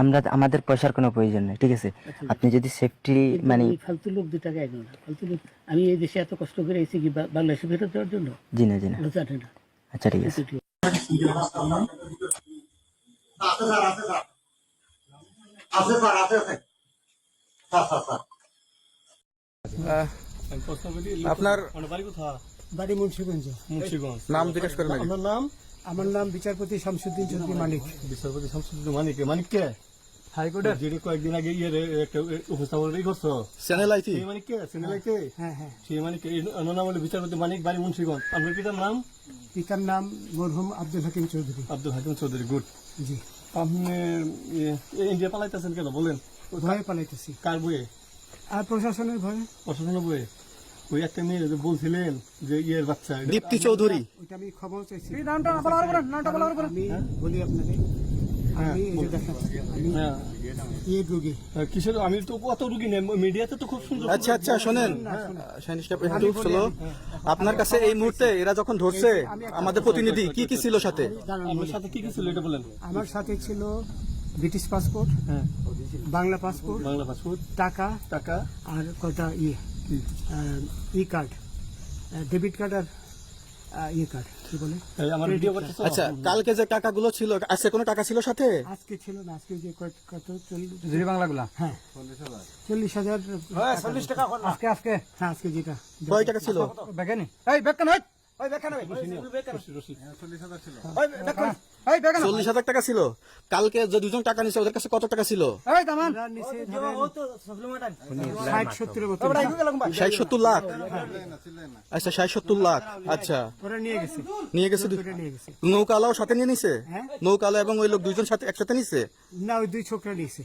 আমরা আমাদের পয়সার কোনো প্রয়োজন নেই ঠিক আছে? আপনি যদি সেফটি মানে ফালতু লোক দু টাকা একজন ফালতু লোক আমি এই দেশে এত কষ্ট করে এসেছি কি বাংলাদেশে ফেরত দেওয়ার জন্য? জি না জি না। আচ্ছা ঠিক আছে। আপনার বাড়ি মুন্সিগঞ্জ। নাম জিজ্ঞেস করেন আমার নাম? আমার নাম বিচারপতি শামসুদ্দিন চৌধুরী মানিক বিচারপতি শামসুদ্দিন মানিক মানিককে হাইকোর্টের? যিনি কয়েকদিন আগে ইয়ে একটা উপস্থাপন করছ চ্যানেল আইটি। সেই মানিককে সিনেলাইকে হ্যাঁ হ্যাঁ সেই মানিককে অনামলে বিচারপতি মানিক বাড়ি মুন্সিগঞ্জ। আপনার পিতার নাম? পিতার নাম মরহুম আব্দুল হাকিম চৌধুরী। আব্দুল হাকিম চৌধুরী গুড। জি। আপনি ইন্ডিয়া পালাইতেছেন কেন? বলেন। ভয়ে পালাইতেছি। কার বইয়ে আর প্রশাসনের ভয়ে? প্রশাসনের বইয়ে ওই একটা মেয়ে যে বলছিলেন যে ইয়ের বাচ্চা এটা- দীপ্তি চৌধুরী। ওইটা আমি খবর চাইছি। হ্যাঁ তো কত রুগী নেই মিডিয়াতে তো খুব সুন্দর। আচ্ছা আচ্ছা শোনেন। সাহেব, একটু স্লো আপনার কাছে এই মুহূর্তে এরা যখন ধরছে আমাদের প্রতিনিধি কি কি ছিল সাথে? বলি। সাথে কি কি ছিল এটা বলেন। আমার সাথে ছিল ব্রিটিশ পাসপোর্ট হ্যাঁ। বাংলা পাসপোর্ট বাংলা পাসপোর্ট টাকা টাকা। আর কটা ইয়ে? ই কার্ড ডেবিট কার্ড আর ই ইয়ে কার্ড কি বলে? আমার ভিডিও করতেছো? আচ্ছা কালকে যে টাকাগুলো ছিল আজকে কোনো টাকা ছিল সাথে? আজকে ছিল না আজকে যে কত কত চল্লিশ বাংলাগুলো? হ্যাঁ। চল্লিশ হাজার। চল্লিশ টাকা আজকে আজকে? হ্যাঁ আজকে যেটা। কয় টাকা ছিল? বেগানি এই ব্যাগ কেন? ওই বেকান চল্লিশ হাজার টাকা ছিল। কালকে যে দুজন টাকা নিছে ওদের কাছে কত টাকা ছিল? ষাট সত্তর লাখ? আচ্ছা ষাট সত্তর লাখ। আচ্ছা। ওরা নিয়ে গেছে। নিয়ে গেছে দু- ওটা নিয়ে গেছে। নৌকালাও সাথে নিয়ে নিছে? হ্যাঁ। নৌকালা এবং ওই লোক দুইজন সাথে একসাথে নিছে? না ওই দুই ছোকরা নিয়েছে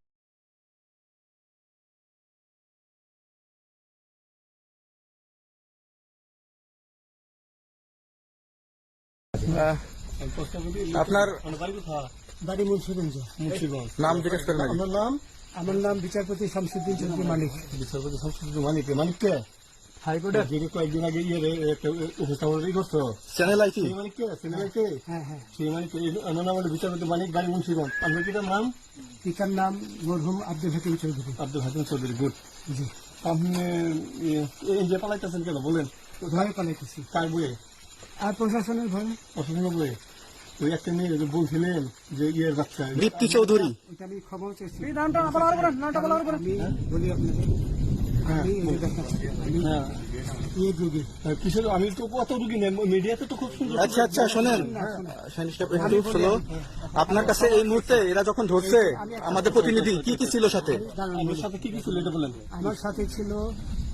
আপনার আমার বাড়ি কোথায় বাড়ি মুন্সিগঞ্জ মুন্সিগঞ্জ নাম জিজ্ঞেস করেন আগে। নাম আমার নাম বিচারপতি শামসুদ্দিন চৌধুরী মানিক বিচারপতি শামসুদ্দিন মানিক মানিককে হাইকোর্টের যিনি কয়েকদিন আগে ইয়ে উপস্থাপন করছ চ্যানেল আইটি সেই মানিককে সিনেলাইকে হ্যাঁ হ্যাঁ সেই মানিককে অনামলে বিচারপতি মানিক বাড়ি মুন্সিগঞ্জ আপনার পিতার নাম পিতার নাম মরহুম আব্দুল হাকিম চৌধুরী আব্দুল হাকিম চৌধুরী গুড জি আপনি ইয়ে, ইন্ডিয়া পালাইতেছেন কেন বলেন ভয়ে পালাইতেছি কার বইয়ে আর প্রশাসনের ভয়ে প্রশাসনের ওই একটা মেয়ে যে বলছিলেন যে ইয়ের বাচ্চা। দীপ্তি চৌধুরী। ওইটা আমি খবর চাইছি এই নামটা বলার পরে নামটা বলার পরে বলি আপনাকে আমি এই যে দেখাচ্ছি আমি হ্যাঁ। ইয়ে কিসের আমি তো কত রুগী নেই মিডিয়াতে তো খুব সুন্দর আচ্ছা আচ্ছা শোনেন। আপনার কাছে এই মুহূর্তে এরা যখন ধরছে আমাদের প্রতিনিধি কি কি ছিল সাথে? বলি। সাথে কি কি ছিল এটা বলেন। আমার সাথে ছিল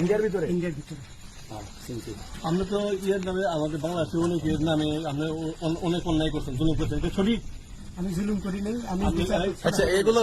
ইন্ডিয়ার ভিতরে? ইন্ডিয়ার ভিতরে। আমরা তো ইয়ের নামে আমাদের বাংলাদেশে অনেকের নামে আমরা অনেক অন্যায় করছেন জুলুম করছেন এটা সঠিক? আমি জুলুম করি নাই আমি করছি। আচ্ছা এগুলো